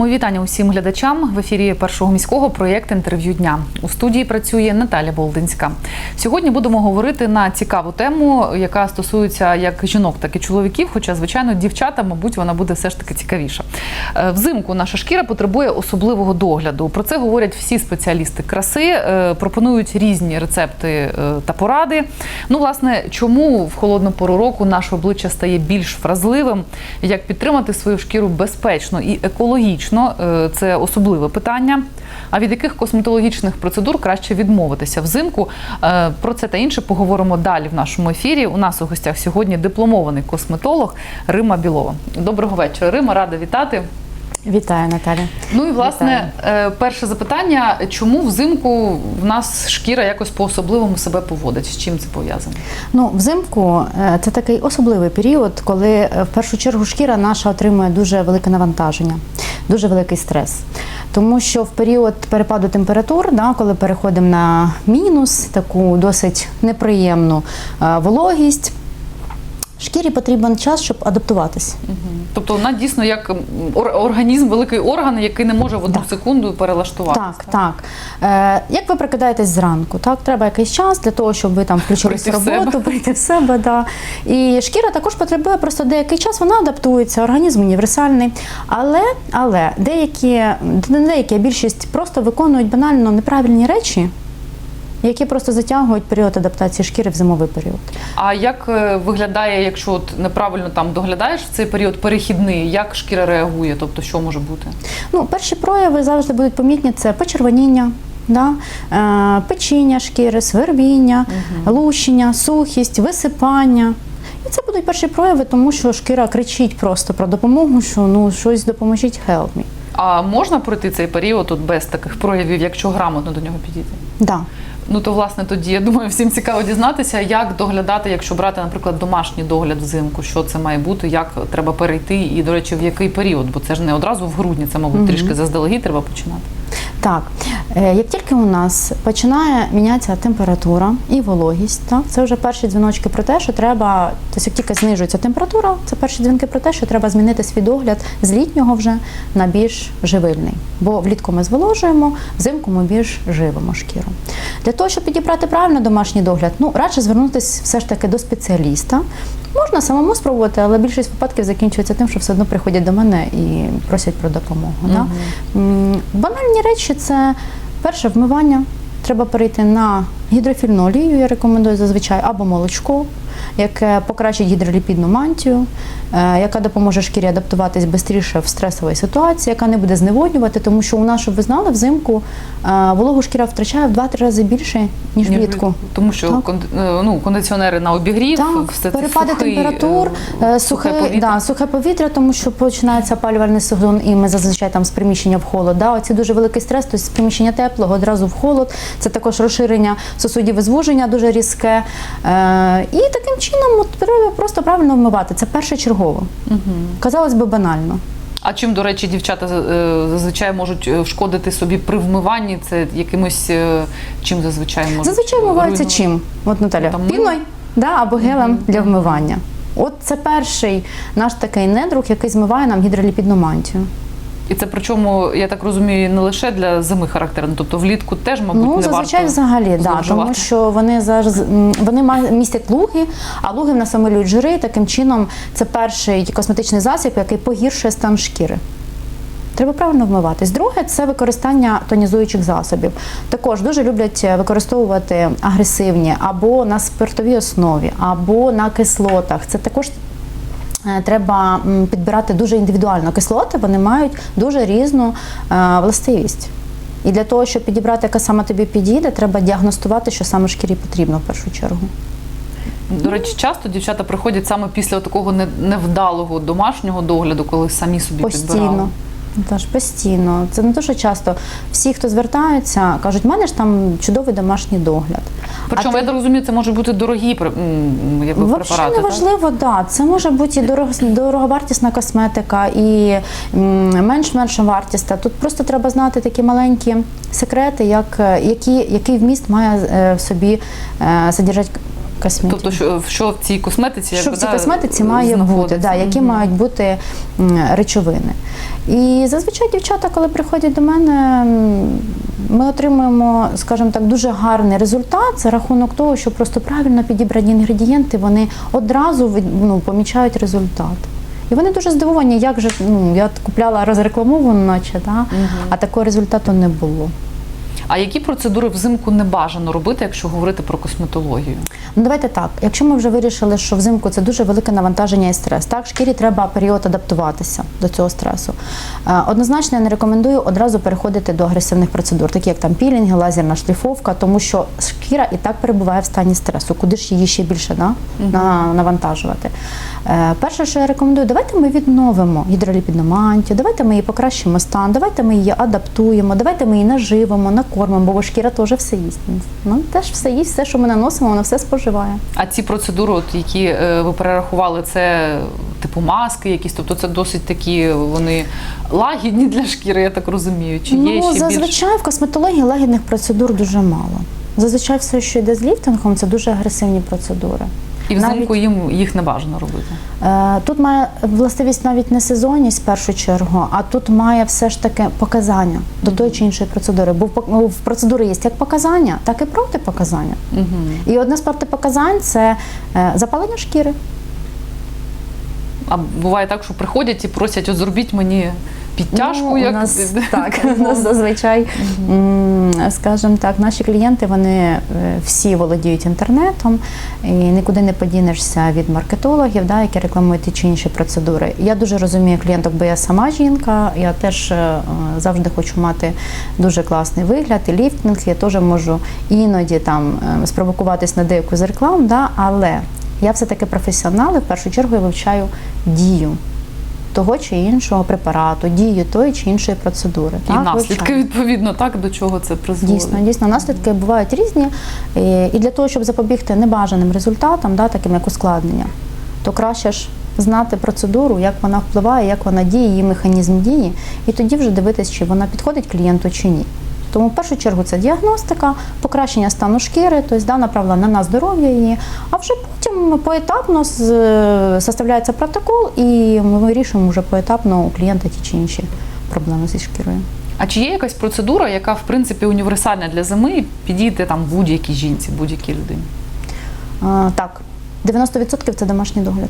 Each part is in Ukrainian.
Мої вітання усім глядачам в ефірі першого міського проєкт інтерв'ю дня. У студії працює Наталя Болдинська. Сьогодні будемо говорити на цікаву тему, яка стосується як жінок, так і чоловіків. Хоча, звичайно, дівчата, мабуть, вона буде все ж таки цікавіша. Е, Взимку наша шкіра потребує особливого догляду. Про це говорять всі спеціалісти краси, е, пропонують різні рецепти е, та поради. Ну, власне, чому в холодну пору року наше обличчя стає більш вразливим? Як підтримати свою шкіру безпечно і екологічно? Е, Це особливе питання. А від яких косметологічних процедур краще відмовитися взимку? Е, Про це та інше поговоримо далі в нашому ефірі. У нас у гостях сьогодні дипломований косметолог Рима Білова. Доброго вечора, Рима, рада вітати. Вітаю, Наталя. Ну і власне е, перше запитання: чому взимку в нас шкіра якось по-особливому себе поводить? З чим це пов'язано? Ну, взимку е, це такий особливий період, коли е, в першу чергу шкіра наша отримує дуже велике навантаження, дуже великий стрес. Тому що в період перепаду температур, да, коли переходимо на мінус, таку досить неприємну вологість, шкірі потрібен час, щоб адаптуватись. Тобто вона дійсно як організм, великий орган, який не може в одну секунду перелаштуватися. Так, так. Е, як ви прокидаєтесь зранку? Так, треба якийсь час для того, щоб ви там включились в в роботу, прийти в себе. Да. І шкіра також потребує просто деякий час, вона адаптується, організм універсальний. Але, але деякі, деякі більшість просто виконують банально неправильні речі. Які просто затягують період адаптації шкіри в зимовий період. А як е, виглядає, якщо от неправильно там доглядаєш в цей період перехідний, як шкіра реагує? Тобто, що може бути? Ну, перші прояви завжди будуть помітні: це почервоніння, да? е, печіння шкіри, свербіння, лущення, сухість, висипання. І це будуть перші прояви, тому що шкіра кричить просто про допомогу, що ну щось допоможіть, help me. А можна пройти цей період от без таких проявів, якщо грамотно до нього підійти? Да. Ну то власне тоді я думаю, всім цікаво дізнатися, як доглядати, якщо брати, наприклад, домашній догляд взимку, що це має бути, як треба перейти, і до речі, в який період, бо це ж не одразу в грудні, це мабуть трішки заздалегідь треба починати. Так, е, як тільки у нас починає мінятися температура і вологість, так, це вже перші дзвіночки про те, що треба, тобто як тільки знижується температура, це перші дзвінки про те, що треба змінити свій догляд з літнього вже на більш живильний. Бо влітку ми зволожуємо, взимку ми більш живимо шкіру. Для того, щоб підібрати правильно домашній догляд, ну радше звернутися все ж таки до спеціаліста. Можна самому спробувати, але більшість випадків закінчується тим, що все одно приходять до мене і просять про допомогу. Да? М, Банальні речі це перше вмивання. Треба перейти на гідрофільну олію, я рекомендую зазвичай, або молочко, яке покращить гідроліпідну мантію, е, яка допоможе шкірі адаптуватись швидше в стресовій ситуації, яка не буде зневоднювати, тому що у нас, щоб ви знали, взимку е, вологу шкіра втрачає в 2-3 рази більше, ніж влітку. Тому що Так. е, ну, кондиціонери на обігрів, Так, все це перепади сухий, температур, е, е, сухе, повітря. да, сухе повітря, тому що починається опалювальний сезон, і ми зазвичай там з приміщення в холод. Да, оці дуже великий стрес, тобто з приміщення теплого одразу в холод. Це також розширення сосудів звуження дуже різке. Е, і таким чином треба просто правильно вмивати. Це першочергово. Казалось би, банально. А чим, до речі, дівчата е, зазвичай можуть е, шкодити собі при вмиванні? Це якимось чим зазвичай можуть Зазвичай вмиваються чим? От Наталя, Там піною да, або гелем для вмивання. От це перший наш такий недруг, який змиває нам гідроліпідну мантію. І це причому, я так розумію, не лише для зими характерно, тобто влітку теж, мабуть, Ну, не зазвичай варто взагалі, да, тому що вони зараз вони містять луги, а луги в нас амелюють жири. Таким чином, це перший косметичний засіб, який погіршує стан шкіри. Треба правильно вмиватись. Друге це використання тонізуючих засобів. Також дуже люблять е, використовувати агресивні або на спиртовій основі, або на кислотах. Це також треба підбирати дуже індивідуально. Кислоти вони мають дуже різну е, властивість. І для того, щоб підібрати, яка саме тобі підійде, треба діагностувати, що саме шкірі потрібно в першу чергу. До речі, часто дівчата приходять саме після такого невдалого домашнього догляду, коли самі собі підбирали. Тож постійно. Це не дуже часто. Всі, хто звертаються, кажуть, в мене ж там чудовий домашній догляд. Причому, я так розумію, це можуть бути дорогі якби, препарати. не так? важливо, да. Це може бути і дорого, дороговартісна косметика, і м, менш-менш вартісна. Тут просто треба знати такі маленькі секрети, як, е, які, який вміст має е, в собі е, содержати косметики. Тобто, що, що в цій косметиці що в цій да, косметиці має бути, да, які Мгм. мають бути речовини. І зазвичай дівчата, коли приходять до мене, ми отримуємо, скажімо так, дуже гарний результат за рахунок того, що просто правильно підібрані інгредієнти, вони одразу ну, помічають результат. І вони дуже здивовані, як же ну, я купляла розрекламовану, наче, да, а такого результату не було. А які процедури взимку не бажано робити, якщо говорити про косметологію? Ну, давайте так. Якщо ми вже вирішили, що взимку це дуже велике навантаження і стрес, так шкірі треба період адаптуватися до цього стресу. Е, Однозначно я не рекомендую одразу переходити до агресивних процедур, такі як там пілінги, лазерна шліфовка, тому що шкіра і так перебуває в стані стресу. Куди ж її ще більше да, на, навантажувати? Е, Перше, що я рекомендую, давайте ми відновимо гідроліпідну мантію, давайте ми її покращимо стан, давайте ми її адаптуємо, давайте ми її наживимо, накормимо, бо шкіра теж все їсть. Ну теж все їсть, все, що ми наносимо, воно все споживає. А ці процедури, от, які е, ви перерахували, це типу маски якісь, тобто це досить такі вони лагідні для шкіри, я так розумію. Чи є ну, ще більш? зазвичай в косметології лагідних процедур дуже мало. Зазвичай все, що йде з ліфтингом, це дуже агресивні процедури. І взимку їм їх не бажано робити. Е, Тут має властивість навіть не сезонність в першу чергу, а тут має все ж таки показання до тої чи іншої процедури. Бо в ну, процедури є як показання, так і протипоказання. Угу. І одне з протипоказань це е, запалення шкіри. А буває так, що приходять і просять, от зробіть мені підтяжку, Ну, як у нас, так, у нас зазвичай, скажімо так, наші клієнти вони е, всі володіють інтернетом і нікуди не подінешся від маркетологів, да, які рекламують ті чи інші процедури. Я дуже розумію клієнток, бо я сама жінка. Я теж е, завжди хочу мати дуже класний вигляд і ліфтинг. Я теж можу іноді там е, спровокуватись на деяку з реклам, да, але я все-таки професіонал і в першу чергу я вивчаю дію того чи іншого препарату, дію тої чи іншої процедури. І так, наслідки вивчаю. відповідно так до чого це призводить. Дійсно, дійсно, наслідки бувають різні. І- І для того, щоб запобігти небажаним результатам, да, таким як ускладнення, то краще ж знати процедуру, як вона впливає, як вона діє, її механізм дії, і тоді вже дивитись, чи вона підходить клієнту чи ні. Тому в першу чергу це діагностика, покращення стану шкіри, тобто да, направлена на здоров'я її, а вже потім поетапно составляється протокол, і ми вирішуємо вже поетапно у клієнта ті чи інші проблеми зі шкірою. А чи є якась процедура, яка в принципі універсальна для зими, і підійде там будь-якій жінці, будь-якій людині? А, так, 90% це домашній догляд.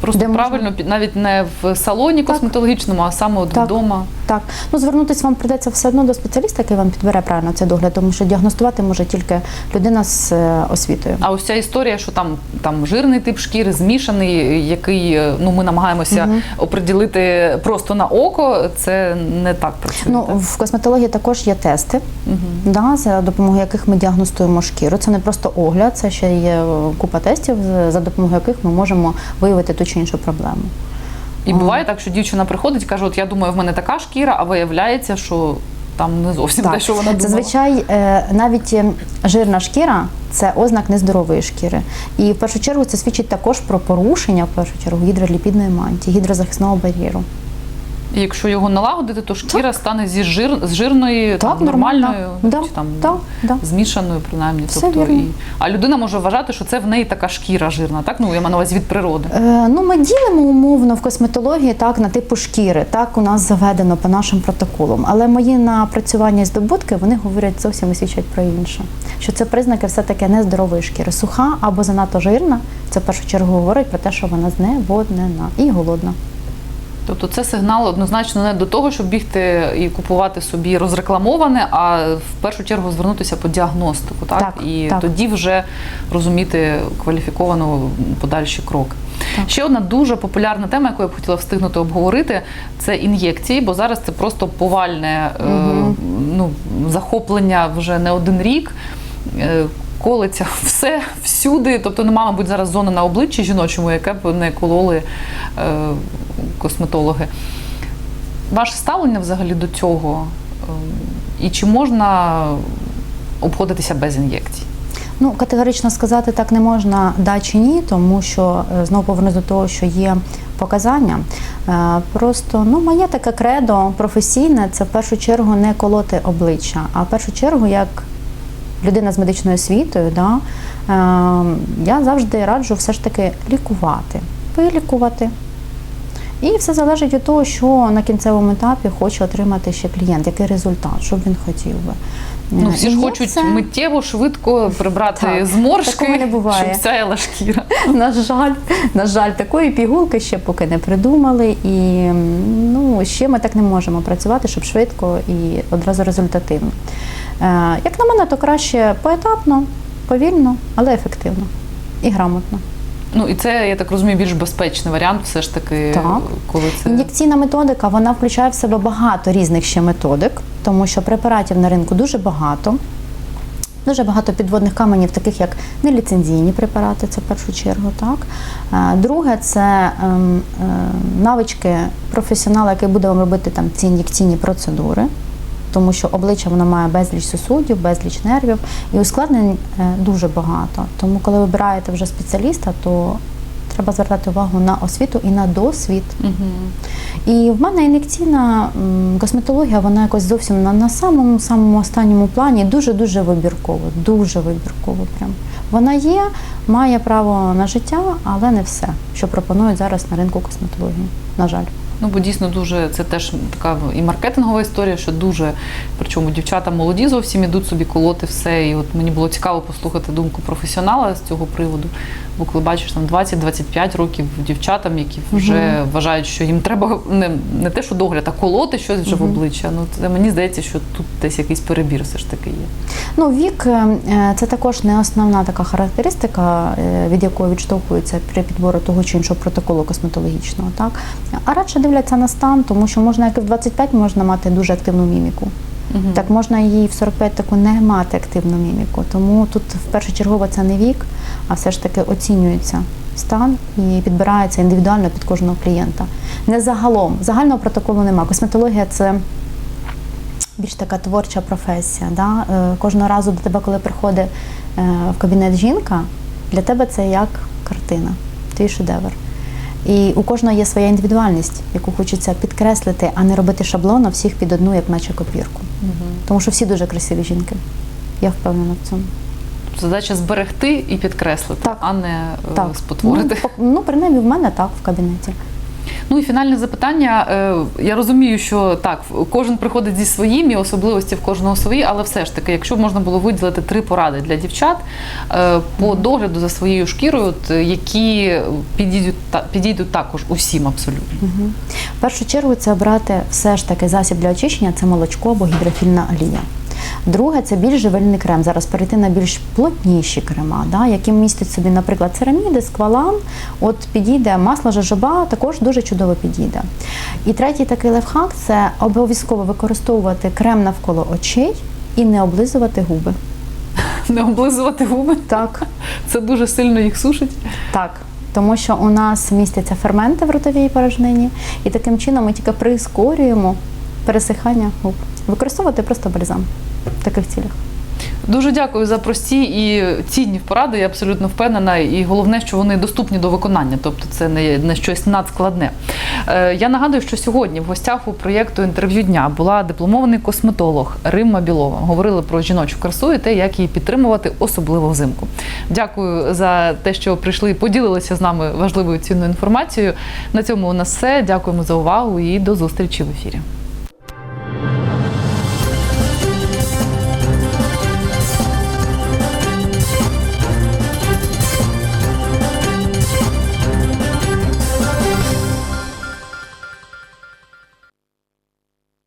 Просто Де правильно під- навіть не в салоні Так. косметологічному, а саме от Так. вдома. Так, ну звернутися вам прийдеться все одно до спеціаліста, який вам підбере правильно цей догляд, тому що діагностувати може тільки людина з е, освітою. А ось ця історія, що там, там жирний тип шкіри, змішаний, який е, ну ми намагаємося оприділити просто на око, це не так працює. Ну так? в косметології також є тести, Мгм. да, за допомогою яких ми діагностуємо шкіру. Це не просто огляд, це ще є е, купа тестів, за допомогою яких ми можемо виявити ту чи іншу проблему. І буває так, що дівчина приходить і каже: От я думаю, в мене така шкіра, а виявляється, що там не зовсім те, що вона думала. Зазвичай е, навіть е, жирна шкіра це ознак нездорової шкіри. І в першу чергу це свідчить також про порушення в першу чергу гідроліпідної мантії, гідрозахисного бар'єру. І якщо його налагодити, то шкіра стане зі жир, з жирної Так, там, нормальною, Да, чи там да, да. змішаною, принаймні. Все тобто, вірно. і... А людина може вважати, що це в неї така шкіра жирна, так? Ну, я маю на увазі від природи. Е, ну, ми ділимо умовно в косметології так на типу шкіри. Так у нас заведено по нашим протоколам. Але мої напрацювання і здобутки вони говорять зовсім і свідчать про інше. Що це признаки все-таки нездорової шкіри. Суха або занадто жирна. Це в першу чергу говорить про те, що вона зневоднена і голодна. Тобто це сигнал однозначно не до того, щоб бігти і купувати собі розрекламоване, а в першу чергу звернутися по діагностику, так? Так, і так. тоді вже розуміти кваліфіковано подальші кроки. Так. Ще одна дуже популярна тема, яку я б хотіла встигнути обговорити, це ін'єкції, бо зараз це просто повальне е, ну, захоплення вже не один рік. Колиться все всюди, тобто нема, мабуть, зараз зони на обличчі жіночому, яке б не кололи е, косметологи. Ваше ставлення взагалі до цього? Е, І чи можна обходитися без ін'єкцій? Ну, категорично сказати так не можна да чи ні, тому що е, знову повернусь до того, що є показання. Е, Просто ну, моє таке кредо професійне це в першу чергу не колоти обличчя, а в першу чергу як людина з медичною освітою, да, е, я завжди раджу все ж таки лікувати, вилікувати. І все залежить від того, що на кінцевому етапі хоче отримати ще клієнт, який результат, що б він хотів би. Ну, всі ж хочуть це- митєво, швидко прибрати Так, зморшки, не буває. щоб сяяла шкіра. На жаль, на жаль, такої пігулки ще поки не придумали, і ну ще ми так не можемо працювати, щоб швидко і одразу результативно. Е, як на мене, то краще поетапно, повільно, але ефективно і грамотно. Ну і це, я так розумію, більш безпечний варіант, все ж таки, Так. коли це Ін'єкційна методика вона включає в себе багато різних ще методик, тому що препаратів на ринку дуже багато. Дуже багато підводних каменів, таких як неліцензійні препарати, це в першу чергу. Так. Е, Друге, це ем, е, навички професіонала, який буде вам робити там ці ін'єкційні процедури, тому що обличчя воно має безліч сусудів, безліч нервів, і ускладнень е, дуже багато. Тому, коли вибираєте вже спеціаліста, то треба звертати увагу на освіту і на досвід. Мгм. І в мене ін'єкційна косметологія, вона якось зовсім на, на самому самому останньому плані дуже дуже вибірково, дуже вибірково. Прям вона є, має право на життя, але не все, що пропонують зараз на ринку косметології. На жаль. Ну, бо дійсно дуже це теж така і маркетингова історія, що дуже причому дівчата молоді зовсім ідуть собі колоти все. І от мені було цікаво послухати думку професіонала з цього приводу. Бо коли бачиш там 20-25 років дівчатам, які вже вважають, що їм треба не, не те, що догляд, а колоти щось вже в обличчя. Ну це мені здається, що тут десь якийсь перебір все ж таки є. Ну, вік е, це також не основна така характеристика, е, від якої відштовхується при підбору того чи іншого протоколу косметологічного, так а радше дивляться на стан, тому що можна як і в 25 можна мати дуже активну міміку. Мгм. Так можна її в 45 таку не мати активну міміку. Тому тут в першочергово це не вік, а все ж таки оцінюється стан і підбирається індивідуально під кожного клієнта. Не загалом, загального протоколу немає. Косметологія це більш така творча професія. Да? Е, Кожного разу до тебе, коли приходить е, в кабінет жінка, для тебе це як картина, твій шедевр. І у кожного є своя індивідуальність, яку хочеться підкреслити, а не робити шаблон, а всіх під одну, як наче копірку. Тому що всі дуже красиві жінки. Я впевнена в цьому. Задача зберегти і підкреслити, Так. а не е, Так. спотворити. Ну, ну, принаймні, в мене так в кабінеті. Ну і фінальне запитання. Е, Я розумію, що так, кожен приходить зі своїм і особливості в кожного свої, але все ж таки, якщо можна було виділити три поради для дівчат е, по догляду за своєю шкірою, е, які підійдуть, підійдуть також усім абсолютно. Мгм. В першу чергу це обрати все ж таки засіб для очищення це молочко або гідрофільна олія. Друге це більш живильний крем. Зараз перейти на більш плотніші крема, да, які містять собі, наприклад, цераміди, сквалан. От підійде масло жожоба, також дуже чудово підійде. І третій такий лайфхак це обов'язково використовувати крем навколо очей і не облизувати губи. Не облизувати губи. Так. Це дуже сильно їх сушить. Так, тому що у нас містяться ферменти в ротовій порожнині, і таким чином ми тільки прискорюємо пересихання губ. Використовувати просто бальзам таких цілях. Дуже дякую за прості і цінні поради. Я абсолютно впевнена. І головне, що вони доступні до виконання, тобто це не, не щось надскладне. Е, я нагадую, що сьогодні в гостях у проєкту інтерв'ю дня була дипломований косметолог Римма Білова. Говорили про жіночу красу і те, як її підтримувати, особливо взимку. Дякую за те, що прийшли і поділилися з нами важливою цінною інформацією. На цьому у нас все. Дякуємо за увагу і до зустрічі в ефірі.